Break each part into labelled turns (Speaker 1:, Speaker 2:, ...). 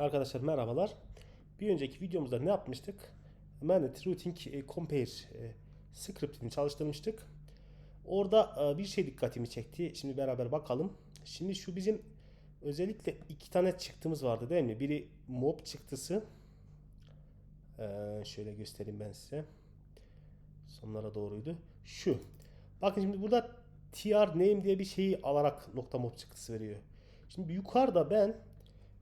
Speaker 1: Arkadaşlar merhabalar. Bir önceki videomuzda ne yapmıştık? Managed Routing e, Compare e, scriptini çalıştırmıştık. Orada e, bir şey dikkatimi çekti. Şimdi beraber bakalım. Şimdi şu bizim özellikle iki tane çıktımız vardı değil mi? Biri mob çıktısı. Şöyle göstereyim ben size. Sonlara doğruydu. Şu. Bakın şimdi burada tr name diye bir şeyi alarak nokta mob çıktısı veriyor. Şimdi yukarıda ben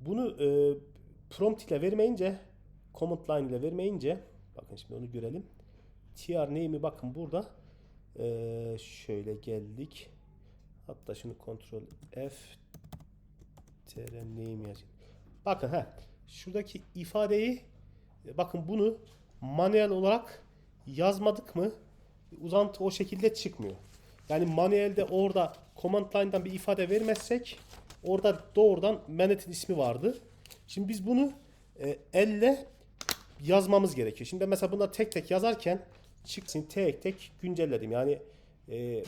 Speaker 1: bunu e, prompt ile vermeyince command line ile vermeyince bakın şimdi onu görelim. tr name'i bakın burada e, şöyle geldik. Hatta şunu kontrol F tr name yazayım. Bakın ha şuradaki ifadeyi e, bakın bunu manuel olarak yazmadık mı uzantı o şekilde çıkmıyor. Yani manuelde orada command line'dan bir ifade vermezsek orada doğrudan manet'in ismi vardı. Şimdi biz bunu e, elle yazmamız gerekiyor. Şimdi mesela bunları tek tek yazarken çıksın tek tek güncelledim. Yani e,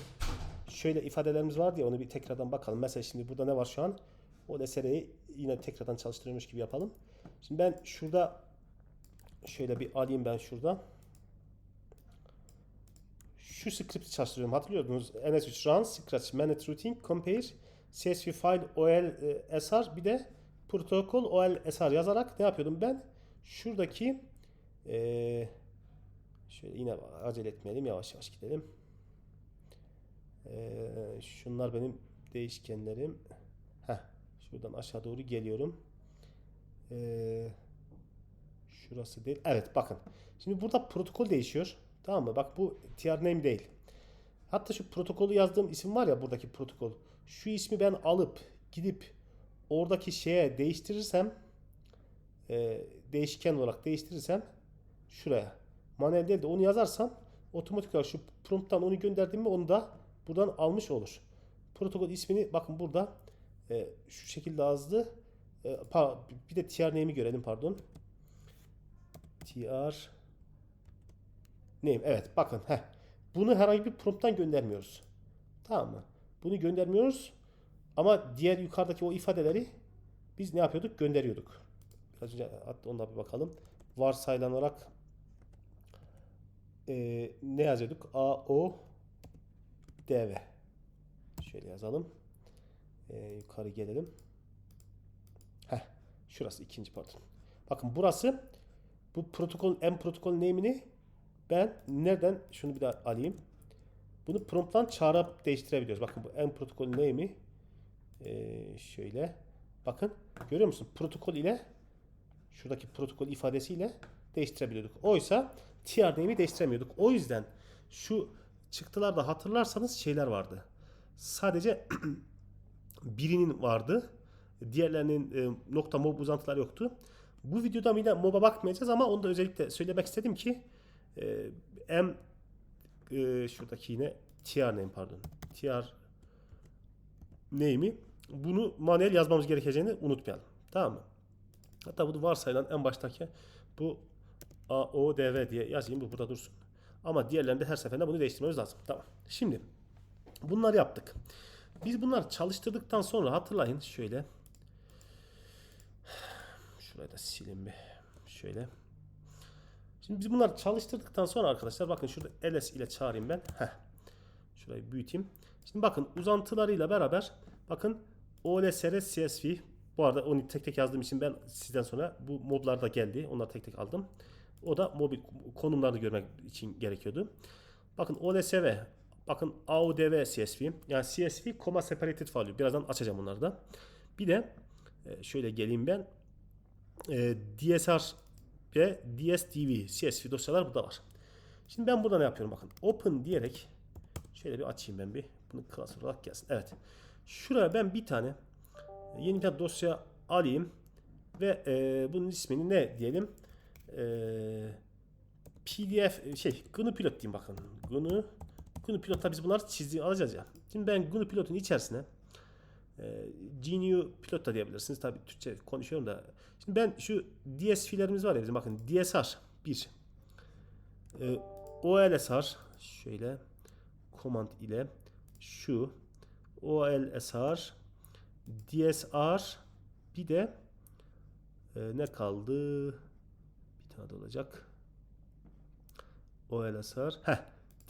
Speaker 1: şöyle ifadelerimiz vardı ya onu bir tekrardan bakalım. Mesela şimdi burada ne var şu an? O desereyi yine tekrardan çalıştırıyormuş gibi yapalım. Şimdi ben şurada şöyle bir alayım ben şurada. Şu script'i çalıştırıyorum. Hatırlıyordunuz. ns3 run, scratch, manage routing, compare, csv file, ol, e, sr bir de protokol ol, sr yazarak ne yapıyordum ben? Şuradaki e, şöyle yine acele etmeyelim. Yavaş yavaş gidelim. E, şunlar benim değişkenlerim. Heh, şuradan aşağı doğru geliyorum. Eee Şurası değil. Evet bakın. Şimdi burada protokol değişiyor. Tamam mı? Bak bu tr name değil. Hatta şu protokolü yazdığım isim var ya buradaki protokol. Şu ismi ben alıp gidip oradaki şeye değiştirirsem e, değişken olarak değiştirirsem şuraya manuel değil de onu yazarsam otomatik olarak şu prompttan onu gönderdim mi onu da buradan almış olur. Protokol ismini bakın burada e, şu şekilde yazdı. E, bir de tr name'i görelim pardon tr name. Evet bakın. Heh. Bunu herhangi bir prompttan göndermiyoruz. Tamam mı? Bunu göndermiyoruz. Ama diğer yukarıdaki o ifadeleri biz ne yapıyorduk? Gönderiyorduk. Biraz önce hatta onda bir bakalım. Varsayılan olarak e, ne yazıyorduk? A, O, D, V. Şöyle yazalım. E, yukarı gelelim. Heh, şurası ikinci pardon. Bakın burası bu protokol M protokol name'ini ben nereden şunu bir daha alayım. Bunu prompttan çağırıp değiştirebiliyoruz. Bakın bu M protokol name'i ee, şöyle bakın görüyor musun? Protokol ile şuradaki protokol ifadesiyle değiştirebiliyorduk. Oysa tr name'i değiştiremiyorduk. O yüzden şu çıktılarda hatırlarsanız şeyler vardı. Sadece birinin vardı. Diğerlerinin e, nokta mob uzantılar yoktu. Bu videoda yine MOB'a bakmayacağız ama onu da özellikle söylemek istedim ki e, M e, şuradaki yine tr name pardon. tr name'i bunu manuel yazmamız gerekeceğini unutmayalım. Tamam mı? Hatta bunu varsayılan en baştaki bu A, O, D, V diye yazayım. Bu burada dursun. Ama diğerlerinde her seferinde bunu değiştirmemiz lazım. Tamam. Şimdi bunları yaptık. Biz bunları çalıştırdıktan sonra hatırlayın şöyle Şurayı da silin bir. Şöyle. Şimdi biz bunları çalıştırdıktan sonra arkadaşlar bakın şurada ls ile çağırayım ben. Heh. Şurayı büyüteyim. Şimdi bakın uzantılarıyla beraber bakın OLSRS CSV bu arada onu tek tek yazdığım için ben sizden sonra bu modlar da geldi. Onları tek tek aldım. O da mobil konumlarını görmek için gerekiyordu. Bakın OLSV bakın AODV CSV yani CSV, comma separated value. Birazdan açacağım onları da. Bir de e, şöyle geleyim ben e, DSR ve DSDV CSV dosyalar burada var. Şimdi ben burada ne yapıyorum bakın. Open diyerek şöyle bir açayım ben bir. Bunu class olarak gelsin. Evet. Şuraya ben bir tane yeni bir dosya alayım ve e, bunun ismini ne diyelim? E, PDF şey GNU Pilot diyeyim bakın. GNU GNU Pilot'ta biz bunları çizdiği alacağız ya. Şimdi ben GNU Pilot'un içerisine e, GNU Pilot da diyebilirsiniz. Tabi Türkçe konuşuyorum da. Şimdi ben şu DSV'lerimiz var ya bizim bakın DSR 1 e, OLSR şöyle command ile şu OLSR DSR bir de Ee, ne kaldı? Bir tane de olacak. OLSR. Heh.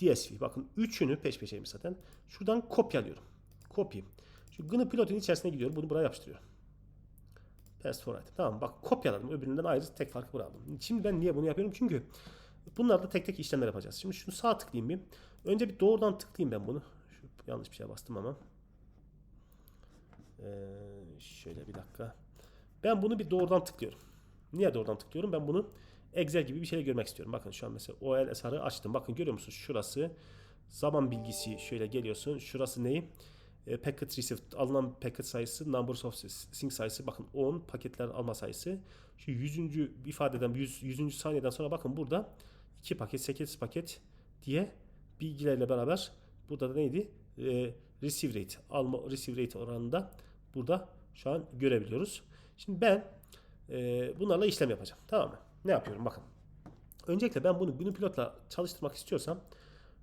Speaker 1: DSV. Bakın üçünü peş peşeymiş zaten. Şuradan kopyalıyorum. Copy. Şu GNU pilotun içerisine gidiyorum. Bunu buraya yapıştırıyorum. Paste forward. Tamam bak kopyaladım. Öbüründen ayrı tek farkı buraya. Şimdi ben niye bunu yapıyorum? Çünkü bunlarda tek tek işlemler yapacağız. Şimdi şunu sağ tıklayayım bir. Önce bir doğrudan tıklayayım ben bunu. Şu yanlış bir şey bastım ama. Ee, şöyle bir dakika. Ben bunu bir doğrudan tıklıyorum. Niye doğrudan tıklıyorum? Ben bunu Excel gibi bir şey görmek istiyorum. Bakın şu an mesela OLSR'ı açtım. Bakın görüyor musunuz? Şurası zaman bilgisi şöyle geliyorsun. Şurası neyi? E, packet received alınan paket sayısı, number of sync sayısı bakın 10 paketler alma sayısı. Şu 100. ifadeden 100. 100. saniyeden sonra bakın burada 2 paket, 8 paket diye bilgilerle beraber burada da neydi? E, receive rate, alma receive rate oranında burada şu an görebiliyoruz. Şimdi ben e, bunlarla işlem yapacağım. Tamam mı? Ne yapıyorum? Bakın. Öncelikle ben bunu günü pilotla çalıştırmak istiyorsam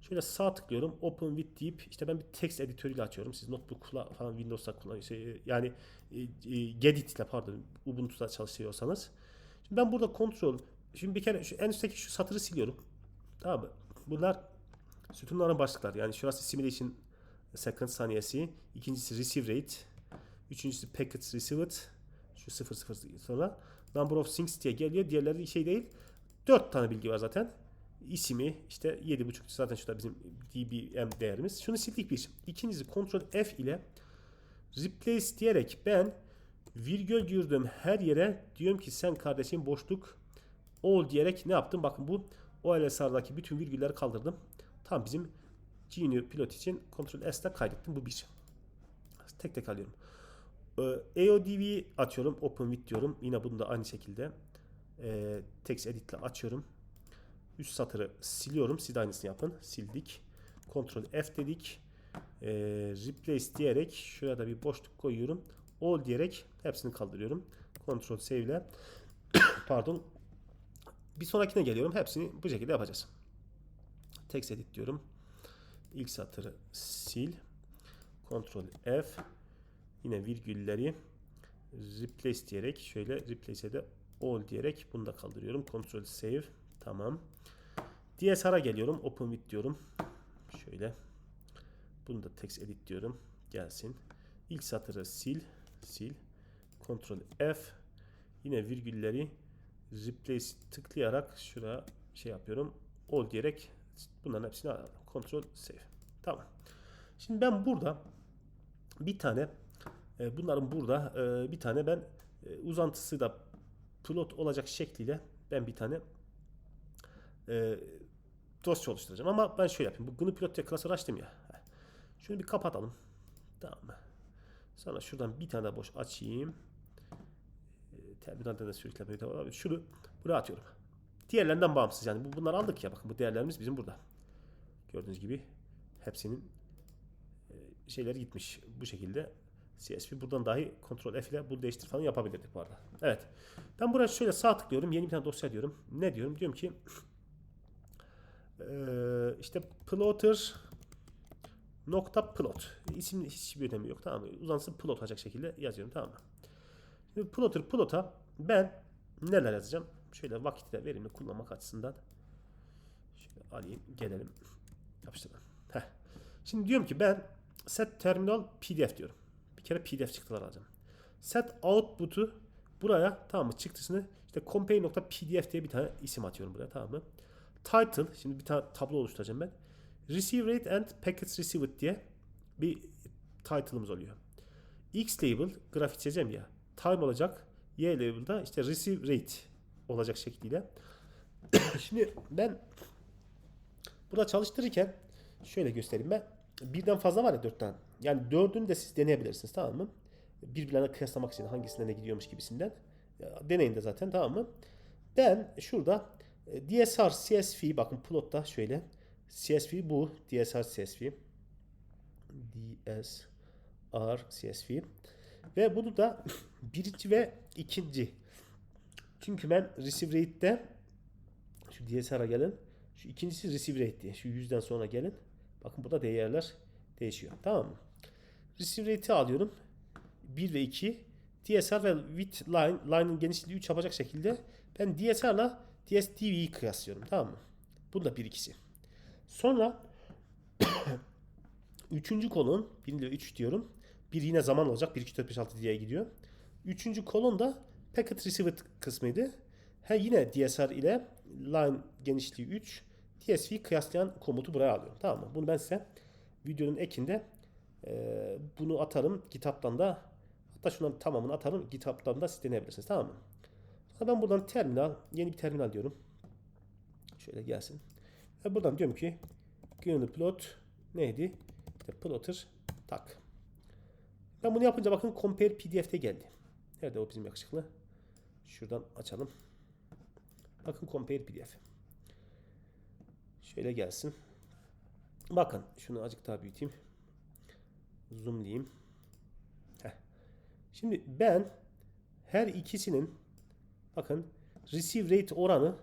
Speaker 1: şöyle sağ tıklıyorum. Open with deyip işte ben bir text editörüyle açıyorum. Siz notebook'la falan Windows'ta kullan şey, yani e, e, Gedit ile pardon Ubuntu'da çalıştırıyorsanız. Şimdi ben burada kontrol şimdi bir kere şu en üstteki şu satırı siliyorum. Tamam mı? Bunlar sütunların başlıkları. Yani şurası simulation second saniyesi. ikincisi receive rate. Üçüncüsü packets received. Şu 00 sonra number of syncs diye geliyor. Diğerleri şey değil. 4 tane bilgi var zaten. İsmi işte 7.5 zaten şurada bizim dBm değerimiz. Şunu sildik bir. İkincisi Ctrl F ile replace diyerek ben virgül girdim her yere diyorum ki sen kardeşim boşluk ol diyerek ne yaptım? Bakın bu OLSR'daki bütün virgülleri kaldırdım. Tam bizim GNU pilot için Ctrl S'te kaydettim. Bu bir. Tek tek alıyorum. Ee, AODV açıyorum. Open with diyorum. Yine bunu da aynı şekilde e, text edit ile açıyorum. Üst satırı siliyorum. Siz de aynısını yapın. Sildik. Ctrl F dedik. E, replace diyerek şuraya da bir boşluk koyuyorum. All diyerek hepsini kaldırıyorum. Ctrl save ile pardon bir sonrakine geliyorum. Hepsini bu şekilde yapacağız. Text edit diyorum. İlk satırı sil. Ctrl F yine virgülleri replace diyerek şöyle replace'e de all diyerek bunu da kaldırıyorum. Ctrl save. Tamam. DSR'a geliyorum. Open with diyorum. Şöyle. Bunu da text edit diyorum. Gelsin. İlk satırı sil. Sil. Ctrl F. Yine virgülleri replace tıklayarak şuraya şey yapıyorum. All diyerek bunların hepsini alalım. Ctrl save. Tamam. Şimdi ben burada bir tane e, bunların burada e, bir tane ben e, uzantısı da plot olacak şekliyle ben bir tane dosya oluşturacağım. Ama ben şöyle yapayım. Bu GNU pilot diye klasör açtım ya. Şunu bir kapatalım. Tamam mı? Sonra şuradan bir tane daha boş açayım. Terminalden de sürüklemeyi devam Şunu buraya atıyorum. Diğerlerinden bağımsız yani. Bu, bunları aldık ya. Bakın bu değerlerimiz bizim burada. Gördüğünüz gibi hepsinin şeyleri gitmiş. Bu şekilde CSV buradan dahi Ctrl F ile bu değiştir falan yapabilirdik bu arada. Evet. Ben buraya şöyle sağ tıklıyorum. Yeni bir tane dosya diyorum. Ne diyorum? Diyorum ki işte plotter nokta plot. İsim hiçbir önemi yok. Tamam mı? Uzansın plot olacak şekilde yazıyorum. Tamam mı? Şimdi plotter plot'a ben neler yazacağım? Şöyle vakitte verimli kullanmak açısından şöyle alayım gelelim yapıştıralım. Heh. Şimdi diyorum ki ben set terminal pdf diyorum. Bir kere pdf çıktılar alacağım. Set output'u buraya tamam mı çıktısını işte compare.pdf diye bir tane isim atıyorum buraya tamam mı? Title şimdi bir tane tablo oluşturacağım ben. Receive rate and packets received diye bir title'ımız oluyor. X label grafik çizeceğim ya. Time olacak. Y label'da işte receive rate olacak şekliyle. şimdi ben burada çalıştırırken şöyle göstereyim ben. Birden fazla var ya dört tane. Yani dördünü de siz deneyebilirsiniz tamam mı? Birbirlerine kıyaslamak için hangisine ne gidiyormuş gibisinden. Deneyin de zaten tamam mı? Ben şurada DSR CSV bakın plotta şöyle. CSV bu. DSR CSV. DSR CSV. Ve bunu da birinci ve ikinci. Çünkü ben receive rate'de şu DSR'a gelin. Şu ikincisi receive rate diye. Şu yüzden sonra gelin. Bakın burada değerler değişiyor. Tamam mı? Receive rate'i alıyorum. 1 ve 2. DSR ve width line, line'ın genişliği 3 yapacak şekilde ben DSR'la DSTV'yi kıyaslıyorum. Tamam mı? Bu da bir ikisi. Sonra üçüncü kolon 1 ile 3 diyorum. Bir yine zaman olacak. 1, 2, 4, 5, 6 diye gidiyor. Üçüncü kolon da packet receiver kısmıydı. Ha yine DSR ile line genişliği 3 TSV kıyaslayan komutu buraya alıyorum. Tamam mı? Bunu ben size videonun ekinde e, bunu atarım. Kitaptan da hatta şunların tamamını atarım. Kitaptan da siz deneyebilirsiniz. Tamam mı? Ben buradan terminal, yeni bir terminal diyorum. Şöyle gelsin. Ve buradan diyorum ki GNU plot neydi? İşte plotter tak. Ben bunu yapınca bakın compare pdf'te geldi. Nerede o bizim yakışıklı? Şuradan açalım. Bakın compare pdf. Şöyle gelsin. Bakın şunu azıcık daha büyüteyim. Zoomlayayım. Heh. Şimdi ben her ikisinin bakın receive rate oranı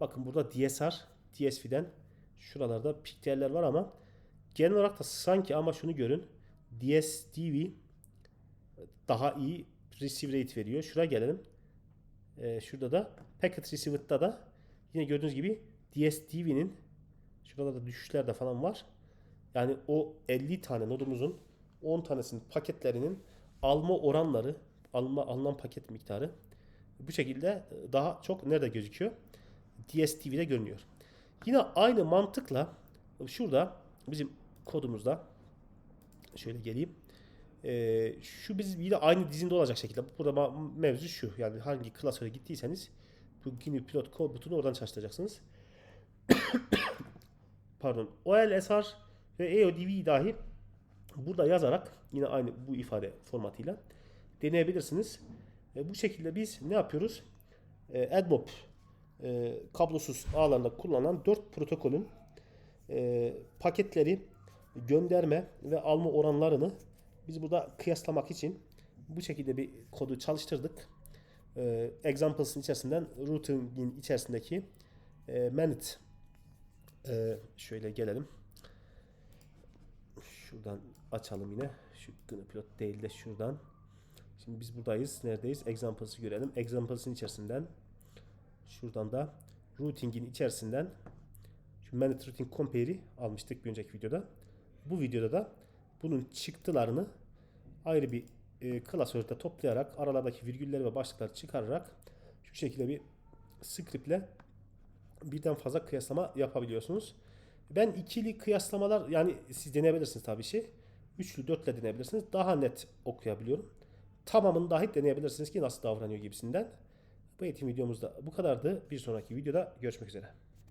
Speaker 1: bakın burada DSR DSV'den şuralarda pikteller var ama genel olarak da sanki ama şunu görün DSTV daha iyi receive rate veriyor. Şuraya gelelim. Ee, şurada da packet received'da da yine gördüğünüz gibi DSTV'nin şurada da düşüşler de falan var. Yani o 50 tane nodumuzun 10 tanesinin paketlerinin alma oranları, alma alınan paket miktarı bu şekilde daha çok nerede gözüküyor? DSTV'de görünüyor. Yine aynı mantıkla şurada bizim kodumuzda şöyle geleyim. Ee, şu biz yine aynı dizinde olacak şekilde. Burada mevzu şu. Yani hangi klasöre gittiyseniz bu GNU pilot kod butonu oradan çalıştıracaksınız. Pardon. OLSR ve EODV dahi burada yazarak yine aynı bu ifade formatıyla deneyebilirsiniz. E, bu şekilde biz ne yapıyoruz? E, AdMob e, kablosuz ağlarında kullanılan 4 protokolün e, paketleri gönderme ve alma oranlarını biz burada kıyaslamak için bu şekilde bir kodu çalıştırdık. E, examples'ın içerisinden routing'in içerisindeki e, manit e, şöyle gelelim. Şuradan açalım yine. Şu pilot değil de şuradan. Şimdi biz buradayız. Neredeyiz? Examples'ı görelim. Examples'ın içerisinden şuradan da routing'in içerisinden şu managed routing compare'i almıştık bir önceki videoda. Bu videoda da bunun çıktılarını ayrı bir e, klasörde toplayarak aralardaki virgülleri ve başlıkları çıkararak şu şekilde bir scriptle birden fazla kıyaslama yapabiliyorsunuz. Ben ikili kıyaslamalar yani siz deneyebilirsiniz tabii şey. Üçlü, dörtle deneyebilirsiniz. Daha net okuyabiliyorum. Tamamını dahi deneyebilirsiniz ki nasıl davranıyor gibisinden. Bu eğitim videomuzda bu kadardı. Bir sonraki videoda görüşmek üzere.